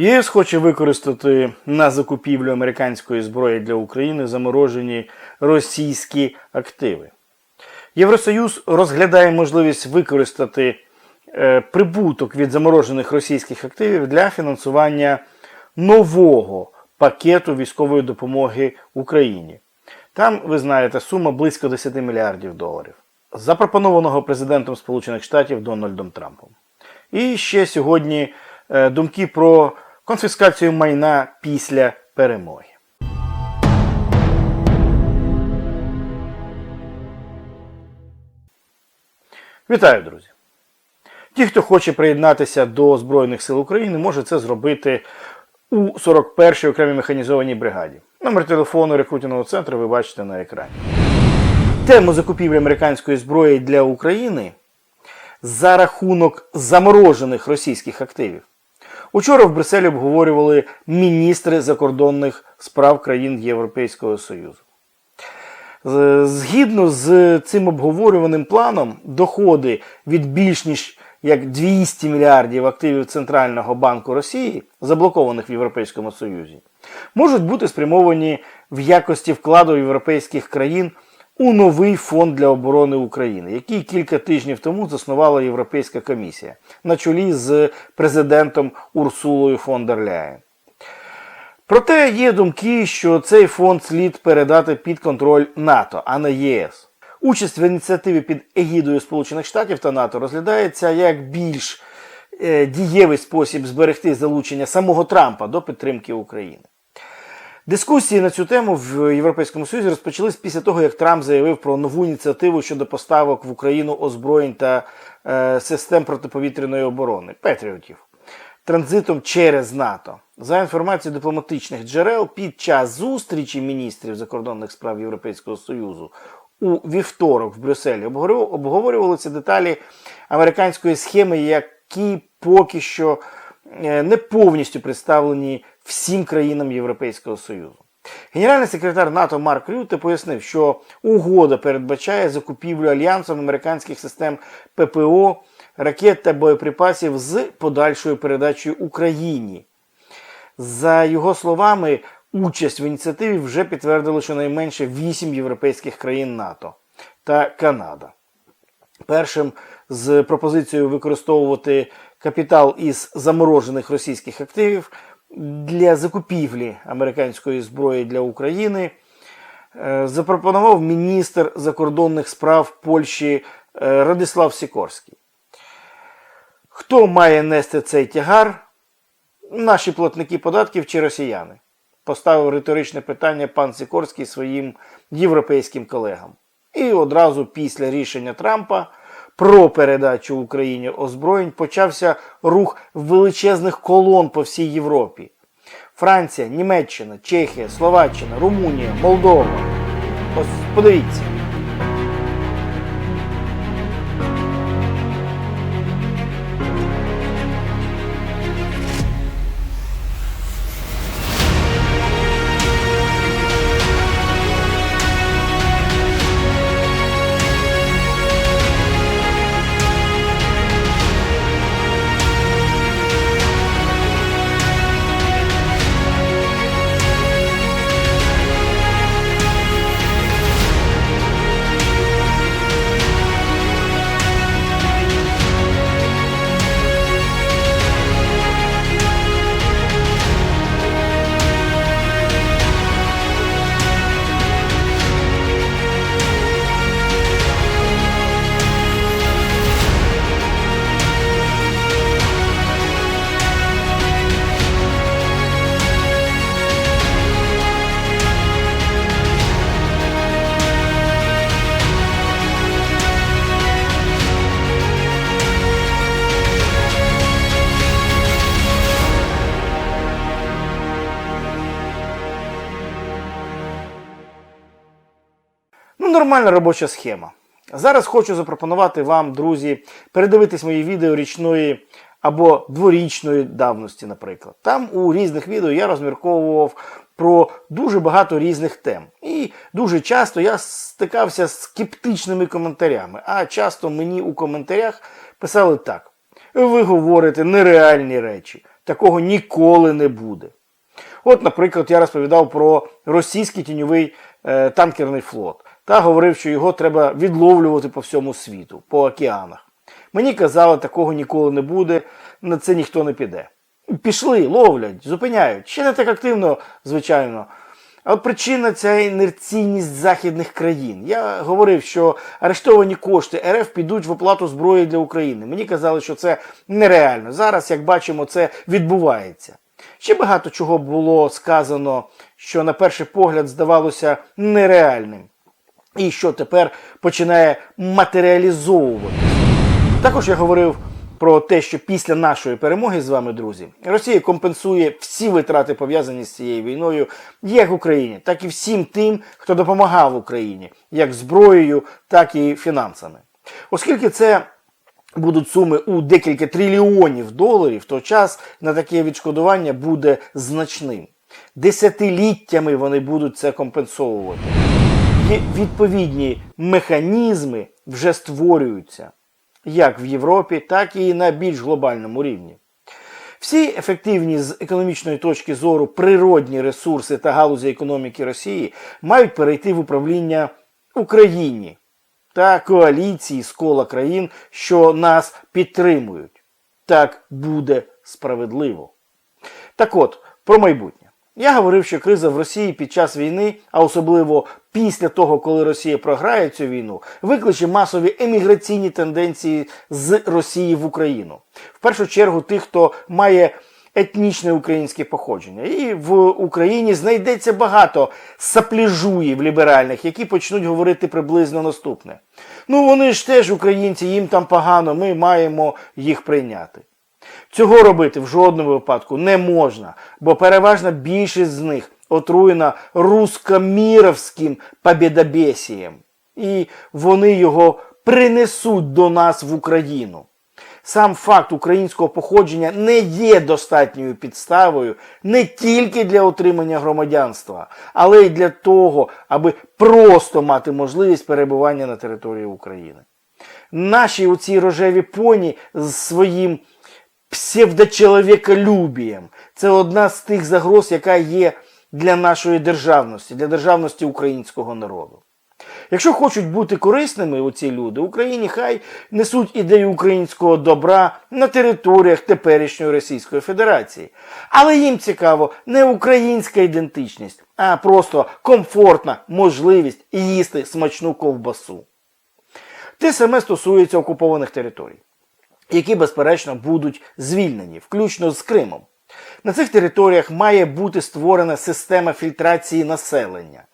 ЄС хоче використати на закупівлю американської зброї для України заморожені російські активи. Євросоюз розглядає можливість використати е, прибуток від заморожених російських активів для фінансування нового пакету військової допомоги Україні. Там, ви знаєте, сума близько 10 мільярдів доларів, запропонованого президентом Сполучених Штатів Дональдом Трампом. І ще сьогодні е, думки про конфіскацію майна після перемоги. Вітаю, друзі! Ті, хто хоче приєднатися до Збройних сил України, може це зробити у 41-й окремій механізованій бригаді. Номер телефону рекрутингового центру ви бачите на екрані. Тему закупівлі американської зброї для України за рахунок заморожених російських активів. Учора в Брюсселі обговорювали міністри закордонних справ країн Європейського Союзу. Згідно з цим обговорюваним планом, доходи від більш ніж як 200 мільярдів активів Центрального банку Росії, заблокованих в Європейському Союзі, можуть бути спрямовані в якості вкладу європейських країн у новий фонд для оборони України, який кілька тижнів тому заснувала Європейська комісія на чолі з президентом Урсулою фон дер Ляєн. Проте є думки, що цей фонд слід передати під контроль НАТО, а не ЄС. Участь в ініціативі під егідою Сполучених Штатів та НАТО розглядається як більш е, дієвий спосіб зберегти залучення самого Трампа до підтримки України. Дискусії на цю тему в Європейському Союзі розпочались після того, як Трамп заявив про нову ініціативу щодо поставок в Україну озброєнь та е, систем протиповітряної оборони Петріотів транзитом через НАТО. За інформацією дипломатичних джерел, під час зустрічі міністрів закордонних справ Європейського Союзу у вівторок в Брюсселі обговорю- обговорювалися деталі американської схеми, які поки що не повністю представлені всім країнам Європейського Союзу. Генеральний секретар НАТО Марк Рюте пояснив, що угода передбачає закупівлю альянсом американських систем ППО, ракет та боєприпасів з подальшою передачею Україні. За його словами, участь в ініціативі вже підтвердили щонайменше 8 європейських країн НАТО та Канада. Першим з пропозицією використовувати капітал із заморожених російських активів для закупівлі американської зброї для України е, запропонував міністр закордонних справ Польщі е, Радислав Сікорський. Хто має нести цей тягар? Наші платники податків чи росіяни? Поставив риторичне питання пан Сікорський своїм європейським колегам. І одразу після рішення Трампа про передачу Україні озброєнь почався рух величезних колон по всій Європі. Франція, Німеччина, Чехія, Словаччина, Румунія, Молдова. Ось подивіться. Нормальна робоча схема. Зараз хочу запропонувати вам, друзі, передивитись мої відео річної або дворічної давності, наприклад. Там у різних відео я розмірковував про дуже багато різних тем. І дуже часто я стикався з скептичними коментарями. А часто мені у коментарях писали так: ви говорите нереальні речі. такого ніколи не буде. От, наприклад, я розповідав про російський тіньовий е, танкерний флот та говорив, що його треба відловлювати по всьому світу, по океанах. Мені казали, такого ніколи не буде, на це ніхто не піде. Пішли, ловлять, зупиняють. Ще не так активно, звичайно. Але причина ця інерційність західних країн. Я говорив, що арештовані кошти РФ підуть в оплату зброї для України. Мені казали, що це нереально. Зараз, як бачимо, це відбувається. Ще багато чого було сказано, що на перший погляд здавалося нереальним, і що тепер починає матеріалізовуватися. Також я говорив про те, що після нашої перемоги з вами, друзі, Росія компенсує всі витрати пов'язані з цією війною, як Україні, так і всім тим, хто допомагав Україні, як зброєю, так і фінансами. Оскільки це будуть суми у декілька трильйонів доларів, то час на таке відшкодування буде значним. Десятиліттями вони будуть це компенсовувати. Є відповідні механізми вже створюються як в Європі, так і на більш глобальному рівні. Всі ефективні з економічної точки зору природні ресурси та галузі економіки Росії мають перейти в управління Україні та коаліції з кола країн, що нас підтримують. Так буде справедливо. Так от, про майбутнє. Я говорив, що криза в Росії під час війни, а особливо після того, коли Росія програє цю війну, викличе масові еміграційні тенденції з Росії в Україну. В першу чергу тих, хто має етнічне українське походження. І в Україні знайдеться багато сапліжуїв ліберальних, які почнуть говорити приблизно наступне. Ну вони ж теж українці, їм там погано, ми маємо їх прийняти. Цього робити в жодному випадку не можна, бо переважна більшість з них отруєна рускоміровським побєдобєсієм. І вони його принесуть до нас в Україну. Сам факт українського походження не є достатньою підставою не тільки для отримання громадянства, але й для того, аби просто мати можливість перебування на території України. Наші оці рожеві поні з своїм псевдочеловіколюбієм це одна з тих загроз, яка є для нашої державності, для державності українського народу. Якщо хочуть бути корисними оці люди, Україні хай несуть ідею українського добра на територіях теперішньої Російської Федерації. Але їм цікаво не українська ідентичність, а просто комфортна можливість їсти смачну ковбасу. Те саме стосується окупованих територій, які, безперечно, будуть звільнені, включно з Кримом. На цих територіях має бути створена система фільтрації населення.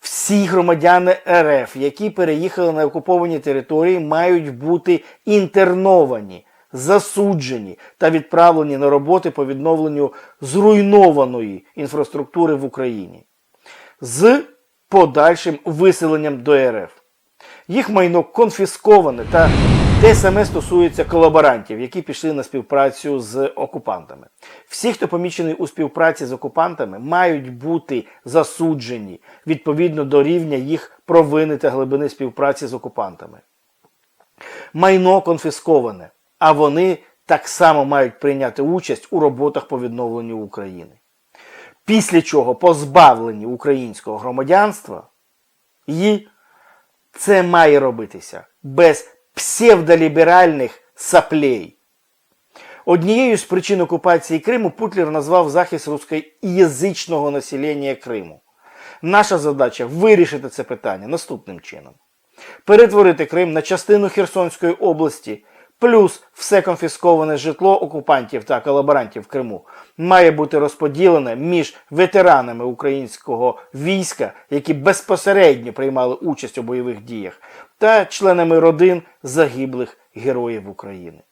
Всі громадяни РФ, які переїхали на окуповані території, мають бути інтерновані, засуджені та відправлені на роботи по відновленню зруйнованої інфраструктури в Україні з подальшим виселенням до РФ. Їх майно конфісковане та те саме стосується колаборантів, які пішли на співпрацю з окупантами. Всі, хто помічений у співпраці з окупантами, мають бути засуджені відповідно до рівня їх провини та глибини співпраці з окупантами. Майно конфісковане, а вони так само мають прийняти участь у роботах по відновленню України. Після чого позбавлені українського громадянства, і це має робитися без псевдоліберальних саплей. Однією з причин окупації Криму Путлер назвав захист рускоязичного населення Криму. Наша задача вирішити це питання наступним чином: перетворити Крим на частину Херсонської області, плюс все конфісковане житло окупантів та колаборантів в Криму має бути розподілене між ветеранами українського війська, які безпосередньо приймали участь у бойових діях, та членами родин загиблих героїв України.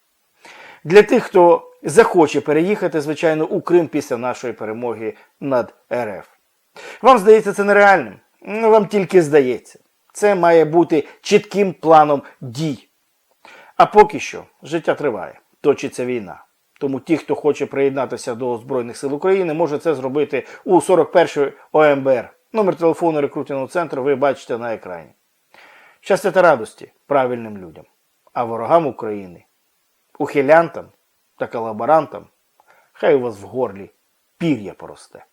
Для тих, хто захоче переїхати, звичайно, у Крим після нашої перемоги над РФ. Вам здається це нереальним? Ну, вам тільки здається. Це має бути чітким планом дій. А поки що життя триває, точиться війна. Тому ті, хто хоче приєднатися до Збройних сил України, може це зробити у 41-й ОМБР. Номер телефону рекрутингового центру ви бачите на екрані. Щастя радості правильним людям, а ворогам України, ухилянтам та колаборантам, хай хай у вас в горлі пір'я поросте.